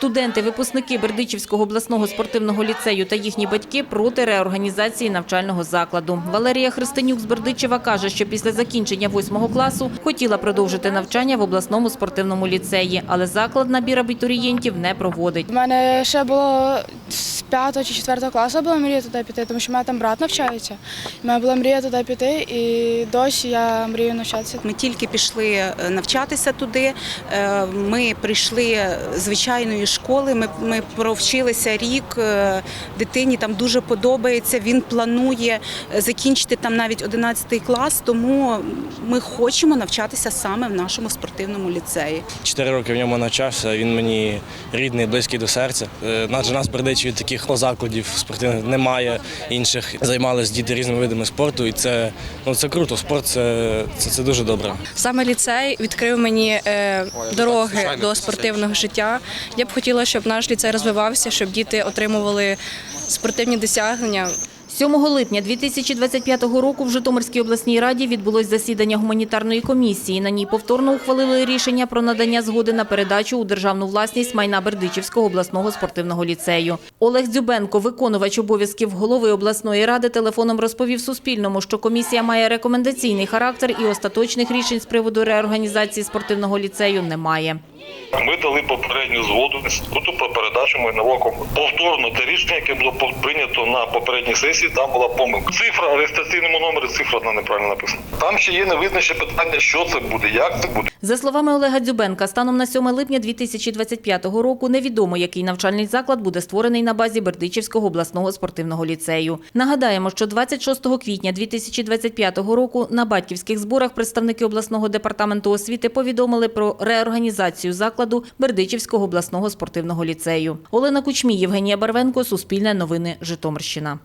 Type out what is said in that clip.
Студенти, випускники Бердичівського обласного спортивного ліцею та їхні батьки проти реорганізації навчального закладу. Валерія Христинюк з Бердичева каже, що після закінчення восьмого класу хотіла продовжити навчання в обласному спортивному ліцеї, але заклад набір абітурієнтів не проводить. У мене ще було з 5 чи 4 класу була мрія туди піти, тому що в мене там брат навчається. У мене була мрія туди піти, і досі я мрію навчатися. Ми тільки пішли е, навчатися туди. е, Ми прийшли з звичайної школи. Ми, ми провчилися рік. е, Дитині там дуже подобається. Він планує е, закінчити там навіть 11 клас. Тому ми хочемо навчатися саме в нашому спортивному ліцеї. Чотири роки в ньому навчався. Він мені рідний, близький до серця. Адже нас Бердичеві таких закладів спортивних немає. Інших займалися діти різними видами спорту, і це ну це круто. Спорт це, це, це дуже добре. Саме ліцей відкрив мені е, дороги до спортивного життя. Я б хотіла, щоб наш ліцей розвивався, щоб діти отримували спортивні досягнення. 7 липня 2025 року в Житомирській обласній раді відбулось засідання гуманітарної комісії. На ній повторно ухвалили рішення про надання згоди на передачу у державну власність майна Бердичівського обласного спортивного ліцею. Олег Дзюбенко, виконувач обов'язків голови обласної ради, телефоном розповів Суспільному, що комісія має рекомендаційний характер і остаточних рішень з приводу реорганізації спортивного ліцею немає. Ми дали попередню згоду інституту про передачу майнового комплексу. Повторно те рішення, яке було прийнято на попередній сесії, там була помилка. Цифра в реєстраційному номері цифра одна неправильно написана. Там ще є невизначне питання, що це буде, як це буде. За словами Олега Дзюбенка, станом на 7 липня 2025 року невідомо, який навчальний заклад буде створений на базі Бердичівського обласного спортивного ліцею. Нагадаємо, що 26 квітня 2025 року на батьківських зборах представники обласного департаменту освіти повідомили про реорганізацію закладу Бердичівського обласного спортивного ліцею. Олена Кучмій, Євгенія Барвенко, Суспільне новини, Житомирщина.